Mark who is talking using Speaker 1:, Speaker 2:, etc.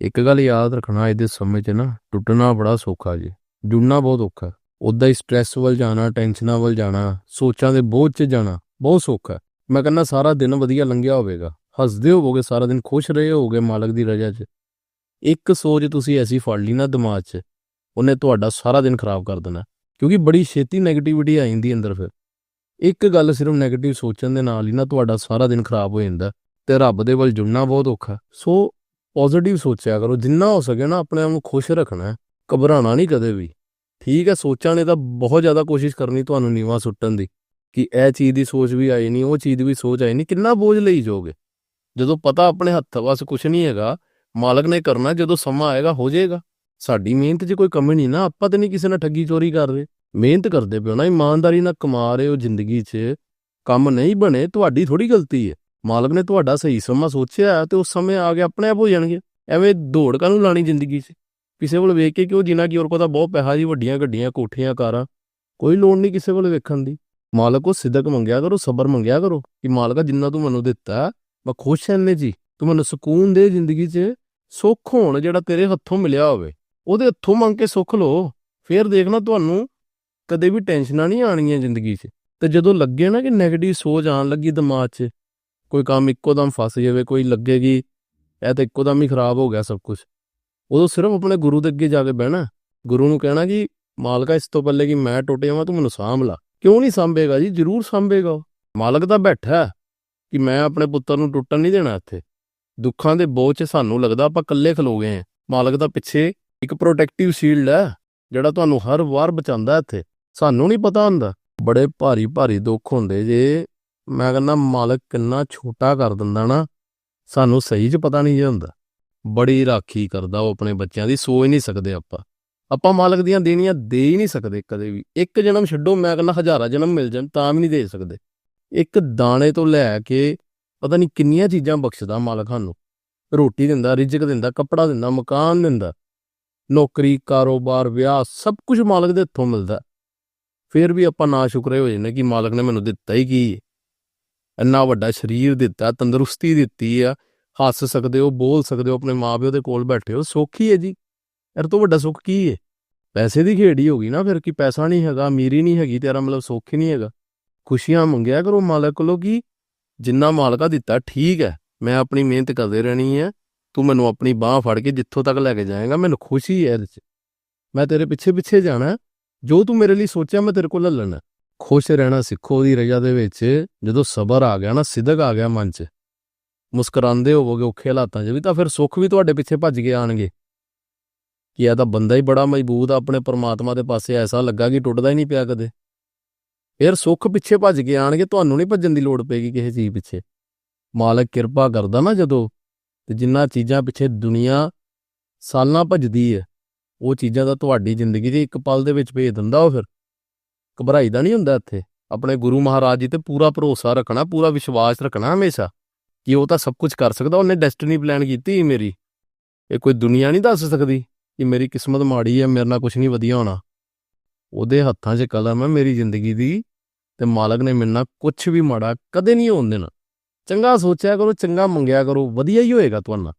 Speaker 1: ਇੱਕ ਗੱਲ ਯਾਦ ਰੱਖਣਾ ਇਹਦੇ ਸਮੇਂ 'ਚ ਨਾ, ਟੁੱਟਣਾ ਬੜਾ ਸੌਖਾ ਜੀ। ਜੁੜਨਾ ਬਹੁਤ ਔਖਾ। ਉਦਾਂ ਹੀ ਸਟ੍ਰੈਸ ਵੱਲ ਜਾਣਾ ਟੈਨਸ਼ਨਾਂ ਵੱਲ ਜਾਣਾ, ਸੋਚਾਂ ਦੇ ਬੋਝ 'ਚ ਜਾਣਾ, ਬਹੁਤ ਸੌਖਾ। ਮੈਂ ਕਹਿੰਦਾ ਸਾਰਾ ਦਿਨ ਵਧੀਆ ਲੰਘਿਆ ਹੋਵੇਗਾ। ਹੱਸਦੇ ਹੋਵੋਗੇ, ਸਾਰਾ ਦਿਨ ਖੁਸ਼ ਰਹੇ ਹੋਵੋਗੇ ਮਾਲਕ ਦੀ ਰਜ਼ਾ 'ਚ। ਇੱਕ ਸੋਚ ਤੁਸੀਂ ਐਸੀ ਫੜ ਲਈ ਨਾ ਦਿਮਾਗ 'ਚ, ਉਹਨੇ ਤੁਹਾਡਾ ਸਾਰਾ ਦਿਨ ਖਰਾਬ ਕਰ ਦੇਣਾ। ਕਿਉਂਕਿ ਬੜੀ ਛੇਤੀ 네ਗੇਟਿਵਿਟੀ ਆ ਜਾਂਦੀ ਅੰਦਰ ਫਿਰ। ਇੱਕ ਗੱਲ ਸਿਰਫ 네ਗੇਟਿਵ ਸੋਚਣ ਦੇ ਨਾਲ ਹੀ ਨਾ ਤੁਹਾਡਾ ਸਾਰਾ ਦਿਨ ਖਰਾਬ ਹੋ ਜਾਂਦਾ ਤੇ ਰੱਬ ਦੇ ਵੱਲ ਜੁੜਨਾ ਬਹੁਤ ਔਖਾ। ਸੋ ਪੋਜ਼ਿਟਿਵ ਸੋਚਿਆ ਕਰੋ, ਜਿੰਨਾ ਹੋ ਸਕੇ ਨਾ ਆਪਣੇ ਆਪ ਨੂੰ ਖੁਸ਼ ਰੱਖਣਾ ਹੈ ਘਬਰਾਣਾ ਨਹੀਂ ਕਦੇ ਵੀ। ਠੀਕ ਹੈ, ਸੋਚਾਂ ਨੇ ਤਾਂ ਬਹੁਤ ਜ਼ਿਆਦਾ ਕੋਸ਼ਿਸ਼ ਕਰਨੀ ਤੁਹਾਨੂੰ ਨੀਵਾ ਸੁੱਟਣ ਦੀ, ਕਿ ਇਹ ਚੀਜ਼ ਦੀ ਸੋਚ ਵੀ ਆਈ ਨਹੀਂ, ਉਹ ਚੀਜ਼ ਦੀ ਵੀ ਸੋਚ ਆਈ ਨਹੀਂ, ਕਿੰਨਾ ਬੋਝ ਲਈ ਜੋਗੇ ਜਦੋਂ ਪਤਾ ਆਪਣੇ ਹੱਥ ਵਸ ਕੁਝ ਨਹੀਂ ਹੈਗਾ, ਮਾਲਕ ਨੇ ਕਰਨਾ, ਜਦੋਂ ਸਮਾਂ ਆਏਗਾ, ਹੋ ਜਾਏਗਾ। ਸਾਡੀ ਮਿਹਨਤ 'ਚ ਕੋਈ ਕਮੀ ਨਹੀਂ ਨਾ, ਆਪਾਂ ਤਾਂ ਨਹੀਂ ਕਿਸੇ ਨਾਲ ਠੱਗੀ ਚੋਰੀ ਕਰ ਰਹੇ ਮਿਹਨਤ ਕਰਦੇ ਪਿਓ ਨਾ, ਇਮਾਨਦਾਰੀ ਨਾਲ ਕਮਾ ਰਹੇ ਹੋ ਜ਼ਿੰਦਗੀ 'ਚ, ਕੰਮ ਨਹੀਂ ਬਣੇ, ਤੁਹਾਡੀ ਥੋੜੀ ਗਲਤੀ ਹੈ। ਮਾਲਕ ਨੇ ਤੁਹਾਡਾ ਸਹੀ ਸਮਾਂ ਸੋਚਿਆ ਤੇ ਉਸ ਸਮੇਂ ਆ ਕੇ ਆਪਣੇ ਆਪ ਹੋ ਜਾਣਗੇ। ਐਵੇਂ ਦੌੜ ਕਾਹਨੂੰ ਲਾਣੀ ਜ਼ਿੰਦਗੀ 'ਚ। ਕਿਸੇ ਵੱਲ ਵੇਖ ਕੇ ਕਿਉਂ ਜਿਨਾ ਕਿ ਹੋਰ ਕੋਲ ਬਹੁਤ ਪੈਸਾ ਜੀ ਵੱਡੀਆਂ ਗੱਡੀਆਂ, ਕੋਠੀਆਂ, ਕਾਰਾਂ। ਕੋਈ ਲੋੜ ਨਹੀਂ ਕਿਸੇ ਵੱਲ ਵੇਖਣ ਦੀ। ਮਾਲਕ ਕੋ ਸਿੱਧਕ ਮੰਗਿਆ ਕਰੋ, ਸਬਰ ਮੰਗਿਆ ਕਰੋ ਕਿ ਮਾਲਕਾ ਜਿੰਨਾ ਤੂੰ ਮੈਨੂੰ ਦਿੱਤਾ ਮੈਂ ਖੁਸ਼ ਹਾਂ ਨੇ ਜੀ ਤੂੰ ਮੈਨੂੰ ਸਕੂਨ ਦੇ ਜ਼ਿੰਦਗੀ 'ਚ ਸੁੱਖ ਹੋਣ ਜਿਹੜਾ ਤੇਰੇ ਹੱਥੋਂ ਮਿਲਿਆ ਹੋਵੇ, ਉਹਦੇ ਹੱਥੋਂ ਮੰਗ ਕੇ ਸੁੱਖ ਲੋ ਫੇਰ ਦੇਖਣਾ ਤੁਹਾਨੂੰ ਕਦੇ ਵੀ ਟੈਨਸ਼ਨਾਂ ਨਹੀਂ ਆਣੀਆਂ ਜ਼ਿੰਦਗੀ 'ਚ। ਤੇ ਜਦੋਂ ਲੱਗੇ ਨਾ ਕਿ ਨੈਗੇਟਿਵ ਸੋਚ ਆਣ ਲੱਗੀ ਦਿਮਾਗ 'ਚ ਕੋਈ ਕੰਮ ਇੱਕੋ ਦਮ ਫਸ ਜਾਵੇ, ਕੋਈ ਲੱਗੇਗੀ, ਇਹ ਤਾਂ ਇੱਕੋ ਦਮ ਹੀ ਖਰਾਬ ਹੋ ਗਿਆ ਸਭ ਕੁਝ ਉਦੋਂ ਸਿਰਫ ਆਪਣੇ ਗੁਰੂ ਦੇ ਅੱਗੇ ਜਾ ਕੇ ਬਹਿਣਾ। ਗੁਰੂ ਨੂੰ ਕਹਿਣਾ ਕਿ ਮਾਲਕਾ, ਇਸ ਤੋਂ ਪਹਿਲੇ ਕਿ ਮੈਂ ਟੁੱਟ ਜਾਵਾਂ ਤੂੰ ਮੈਨੂੰ ਸਾਂਭ ਲਾ। ਕਿਉਂ ਨਹੀਂ ਸਾਂਭੇਗਾ ਜੀ? ਜ਼ਰੂਰ ਸਾਂਭੇਗਾ ਉਹ। ਮਾਲਕ ਤਾਂ ਬੈਠਾ ਕਿ ਮੈਂ ਆਪਣੇ ਪੁੱਤਰ ਨੂੰ ਟੁੱਟਣ ਨਹੀਂ ਦੇਣਾ ਇੱਥੇ। ਦੁੱਖਾਂ ਦੇ ਬੋਝ 'ਚ ਸਾਨੂੰ ਲੱਗਦਾ ਆਪਾਂ ਇਕੱਲੇ ਖਲੋ ਗਏ ਆ ਮਾਲਕ ਦਾ ਪਿੱਛੇ ਇੱਕ ਪ੍ਰੋਟੈਕਟਿਵ ਸ਼ੀਲਡ ਹੈ, ਜਿਹੜਾ ਤੁਹਾਨੂੰ ਹਰ ਵਾਰ ਬਚਾਉਂਦਾ ਇੱਥੇ। ਸਾਨੂੰ ਨਹੀਂ ਪਤਾ ਹੁੰਦਾ। ਬੜੇ ਭਾਰੀ ਭਾਰੀ ਦੁੱਖ ਹੁੰਦੇ ਜੇ ਮੈਂ ਕਹਿੰਦਾ ਮਾਲਕ ਕਿੰਨਾ ਛੋਟਾ ਕਰ ਦਿੰਦਾ ਨਾ, ਸਾਨੂੰ ਸਹੀ 'ਚ ਪਤਾ ਨਹੀਂ ਜੇ ਹੁੰਦਾ। ਬੜੀ ਰਾਖੀ ਕਰਦਾ ਉਹ ਆਪਣੇ ਬੱਚਿਆਂ ਦੀ, ਸੋਚ ਨਹੀਂ ਸਕਦੇ ਆਪਾਂ। ਆਪਾਂ ਮਾਲਕ ਦੀਆਂ ਦੇਣੀਆਂ ਦੇ ਹੀ ਨਹੀਂ ਸਕਦੇ ਕਦੇ ਵੀ। ਇੱਕ ਜਨਮ ਛੱਡੋ, ਮੈਂ ਕਹਿੰਦਾ ਹਜ਼ਾਰਾਂ ਜਨਮ ਮਿਲ ਜਾਣ, ਤਾਂ ਵੀ ਨਹੀਂ ਦੇ ਸਕਦੇ। ਇੱਕ ਦਾਣੇ ਤੋਂ ਲੈ ਕੇ ਪਤਾ ਨਹੀਂ ਕਿੰਨੀਆਂ ਚੀਜ਼ਾਂ ਬਖਸ਼ਦਾ ਮਾਲਕ ਸਾਨੂੰ। ਰੋਟੀ ਦਿੰਦਾ, ਰਿਜ਼ਕ ਦਿੰਦਾ, ਕੱਪੜਾ ਦਿੰਦਾ, ਮਕਾਨ ਦਿੰਦਾ, ਨੌਕਰੀ, ਕਾਰੋਬਾਰ, ਵਿਆਹ, ਸਭ ਕੁਝ ਮਾਲਕ ਦੇ ਹੱਥੋਂ ਮਿਲਦਾ। ਫਿਰ ਵੀ ਆਪਾਂ ਨਾ ਸ਼ੁਕਰੇ ਹੋ ਜਾਂਦੇ ਕਿ ਮਾਲਕ ਨੇ ਮੈਨੂੰ ਦਿੱਤਾ ਹੀ ਕੀ ਇੰਨਾ ਵੱਡਾ ਸਰੀਰ ਦਿੱਤਾ, ਤੰਦਰੁਸਤੀ ਦਿੱਤੀ ਆ, ਹੱਸ ਸਕਦੇ ਹੋ, ਬੋਲ ਸਕਦੇ ਹੋ, ਆਪਣੇ ਮਾਪਿਓ ਦੇ ਕੋਲ ਬੈਠੇ ਹੋ, ਸੁੱਖ ਹੀ ਹੈ ਜੀ। ਇਹ ਤੋਂ ਵੱਡਾ ਸੁੱਖ ਕੀ ਹੈ? ਪੈਸੇ ਦੀ ਖੇਡ ਹੀ ਹੋ ਗਈ ਨਾ ਫਿਰ ਕਿ ਪੈਸਾ ਨਹੀਂ ਹੈਗਾ, ਅਮੀਰੀ ਨਹੀਂ ਹੈਗੀ, ਤੇਰਾ ਮਤਲਬ ਸੁੱਖ ਹੀ ਨਹੀਂ ਹੈਗਾ। ਖੁਸ਼ੀਆਂ ਮੰਗਿਆ ਕਰੋ ਮਾਲਕ ਕੋਲੋਂ ਕਿ ਜਿੰਨਾ ਮਾਲਕਾ ਦਿੱਤਾ, ਠੀਕ ਹੈ, ਮੈਂ ਆਪਣੀ ਮਿਹਨਤ ਕਰਦੇ ਰਹਿਣੀ ਹੈ, ਤੂੰ ਮੈਨੂੰ ਆਪਣੀ ਬਾਹ ਫੜ ਕੇ ਜਿੱਥੋਂ ਤੱਕ ਲੈ ਕੇ ਜਾਏਗਾ, ਮੈਨੂੰ ਖੁਸ਼ੀ ਹੈ ਇਹਦੇ 'ਚ। ਮੈਂ ਤੇਰੇ ਪਿੱਛੇ ਪਿੱਛੇ ਜਾਣਾ, ਜੋ ਤੂੰ ਮੇਰੇ ਲਈ ਸੋਚਿਆ ਮੈਂ ਤੇਰੇ ਕੋਲ ਲੈਣਾ। ਖੁਸ਼ ਰਹਿਣਾ ਸਿੱਖੋ ਉਹਦੀ ਰਜ਼ਾ ਦੇ ਵਿੱਚ। ਜਦੋਂ ਸਬਰ ਆ ਗਿਆ ਨਾ, ਸਿਦਕ ਆ ਗਿਆ ਮਨ 'ਚ। ਮੁਸਕਰਾਉਂਦੇ ਹੋਵੋਗੇ ਔਖੇ ਹਾਲਾਤਾਂ 'ਚ ਵੀ, ਤਾਂ ਫਿਰ ਸੁੱਖ ਵੀ ਤੁਹਾਡੇ ਪਿੱਛੇ ਭੱਜ ਕੇ ਆਣਗੇ ਕਿ ਇਹ ਤਾਂ ਬੰਦਾ ਹੀ ਬੜਾ ਮਜ਼ਬੂਤ ਆ, ਆਪਣੇ ਪਰਮਾਤਮਾ ਦੇ ਪਾਸੇ ਐਸਾ ਲੱਗਾ ਕਿ ਟੁੱਟਦਾ ਹੀ ਨਹੀਂ ਪਿਆ ਕਦੇ। ਫਿਰ ਸੁੱਖ ਪਿੱਛੇ ਭੱਜ ਕੇ ਆਣਗੇ ਤੁਹਾਨੂੰ ਨਹੀਂ ਭੱਜਣ ਦੀ ਲੋੜ ਪੈਗੀ ਕਿਸੇ ਚੀਜ਼ ਪਿੱਛੇ। ਮਾਲਕ ਕਿਰਪਾ ਕਰਦਾ ਨਾ ਜਦੋਂ, ਤੇ ਜਿੰਨਾ ਚੀਜ਼ਾਂ ਪਿੱਛੇ ਦੁਨੀਆ ਸਾਲਾਂ ਭੱਜਦੀ ਹੈ ਉਹ ਚੀਜ਼ਾਂ ਦਾ ਤੁਹਾਡੀ ਜ਼ਿੰਦਗੀ 'ਚ ਇੱਕ ਪਲ ਦੇ ਵਿੱਚ ਭੇਜ ਦਿੰਦਾ ਉਹ ਫਿਰ। ਘਬਰਾਈ ਦਾ ਨਹੀਂ ਹੁੰਦਾ ਇੱਥੇ? ਆਪਣੇ ਗੁਰੂ ਮਹਾਰਾਜ ਜੀ ਤੇ ਪੂਰਾ ਭਰੋਸਾ ਰੱਖਣਾ, ਪੂਰਾ ਵਿਸ਼ਵਾਸ ਰੱਖਣਾ ਹਮੇਸ਼ਾ। ਕਿ ਉਹ ਤਾਂ ਸਭ ਕੁਝ ਕਰ ਸਕਦਾ, ਉਹਨੇ ਡੈਸਟੀਨੀ ਪਲਾਨ ਕੀਤੀ ਮੇਰੀ। ਇਹ ਕੋਈ ਦੁਨੀਆ ਨਹੀਂ ਦੱਸ ਸਕਦੀ ਕਿ ਮੇਰੀ ਕਿਸਮਤ ਮਾੜੀ ਹੈ, ਮੇਰੇ ਨਾਲ ਕੁਝ ਨਹੀਂ ਵਧੀਆ ਹੋਣਾ। ਉਹਦੇ ਹੱਥਾਂ 'ਚ ਕਲਮ ਹੈ ਮੇਰੀ ਜ਼ਿੰਦਗੀ ਦੀ ਤੇ ਮਾਲਕ ਨੇ ਮੇਰੇ ਨਾਲ ਕੁਝ ਵੀ ਮਾੜਾ ਕਦੇ ਨਹੀਂ ਹੋਣ ਦੇਣਾ। ਚੰਗਾ ਸੋਚਿਆ ਕਰੋ, ਚੰਗਾ ਮੰਗਿਆ ਕਰੋ, ਵਧੀਆ ਹੀ ਹੋਏਗਾ ਤੁਹਾਨੂੰ।